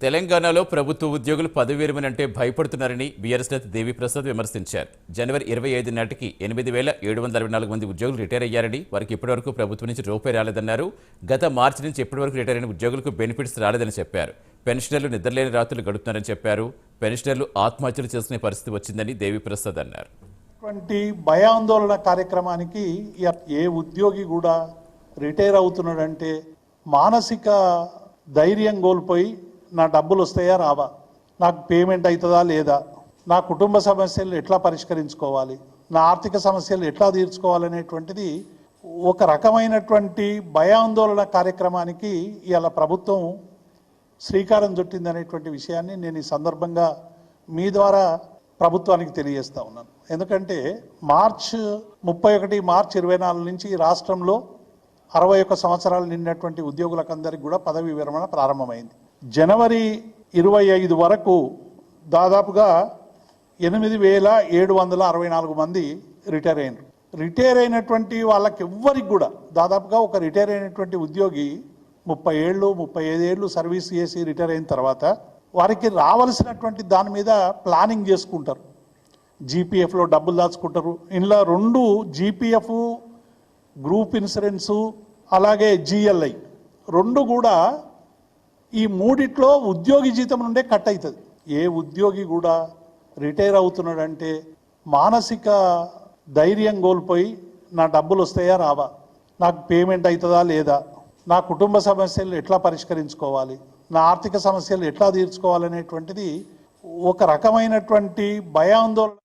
తెలంగాణలో ప్రభుత్వ ఉద్యోగులు పదవి అంటే భయపడుతున్నారని బీఆర్ఎస్ నేత దేవిప్రసాద్ విమర్శించారు. జనవరి ఇరవై ఐదు నాటికి ఎనిమిది వేల ఏడు వందల అరవై నాలుగు మంది ఉద్యోగులు రిటైర్ అయ్యారని వారికి ఇప్పటివరకు ప్రభుత్వం నుంచి రూపాయి రాలేదన్నారు. గత మార్చి నుంచి ఇప్పటివరకు రిటైర్ అయిన ఉద్యోగులకు బెనిఫిట్స్ రాలేదని చెప్పారు. పెన్షనర్లు నిద్రలేని రాత్రులు గడుపుతున్నారని చెప్పారు. పెన్షనర్లు ఆత్మహత్యలు చేసుకునే పరిస్థితి వచ్చిందని దేవిప్రసాద్ అన్నారు. వంటి భయాందోళన కార్యక్రమానికి ఏ ఉద్యోగి కూడా రిటైర్ అవుతున్నాడంటే మానసిక ధైర్యం కోల్పోయి నా డబ్బులు వస్తాయా? రావా. నాకు పేమెంట్ అవుతుందా? లేదా. నా కుటుంబ సమస్యలు ఎట్లా పరిష్కరించుకోవాలి? నా ఆర్థిక సమస్యలు ఎట్లా తీర్చుకోవాలనేటువంటిది ఒక రకమైనటువంటి భయాందోళన కార్యక్రమానికి ఇవాళ ప్రభుత్వం శ్రీకారం చుట్టిందనేటువంటి విషయాన్ని నేను ఈ సందర్భంగా మీ ద్వారా ప్రభుత్వానికి తెలియజేస్తా ఉన్నాను. ఎందుకంటే మార్చ్ ముప్పై ఒకటి మార్చ్ ఇరవై నాలుగు నుంచి రాష్ట్రంలో అరవై ఒక్క సంవత్సరాలు నిండినటువంటి ఉద్యోగులకందరికీ కూడా పదవీ విరమణ ప్రారంభమైంది. జనవరి ఇరవై ఐదు వరకు దాదాపుగా ఎనిమిది వేల ఏడు వందల అరవై నాలుగు మంది రిటైర్ అయినారు. రిటైర్ అయినటువంటి వాళ్ళకి ఎవ్వరికి కూడా దాదాపుగా ఒక రిటైర్ అయినటువంటి ఉద్యోగి ముప్పై ఏళ్ళు ముప్పై ఐదు ఏళ్ళు సర్వీస్ చేసి రిటైర్ అయిన తర్వాత వారికి రావలసినటువంటి దాని మీద ప్లానింగ్ చేసుకుంటారు. జీపీఎఫ్లో డబ్బులు దాచుకుంటారు. ఇందులో రెండు జీపీఎఫ్ గ్రూప్ ఇన్సూరెన్సు అలాగే జిఎల్ఐ రెండు కూడా ఈ మూడిట్లో ఉద్యోగి జీతం నుండే కట్ అవుతుంది. ఏ ఉద్యోగి కూడా రిటైర్ అవుతున్నాడంటే మానసిక ధైర్యం కోల్పోయి నా డబ్బులు వస్తాయా రావా? నాకు పేమెంట్ అవుతుందా లేదా? నా కుటుంబ సమస్యలు ఎట్లా పరిష్కరించుకోవాలి? నా ఆర్థిక సమస్యలు ఎట్లా తీర్చుకోవాలనేటువంటిది ఒక రకమైనటువంటి భయాందోళన.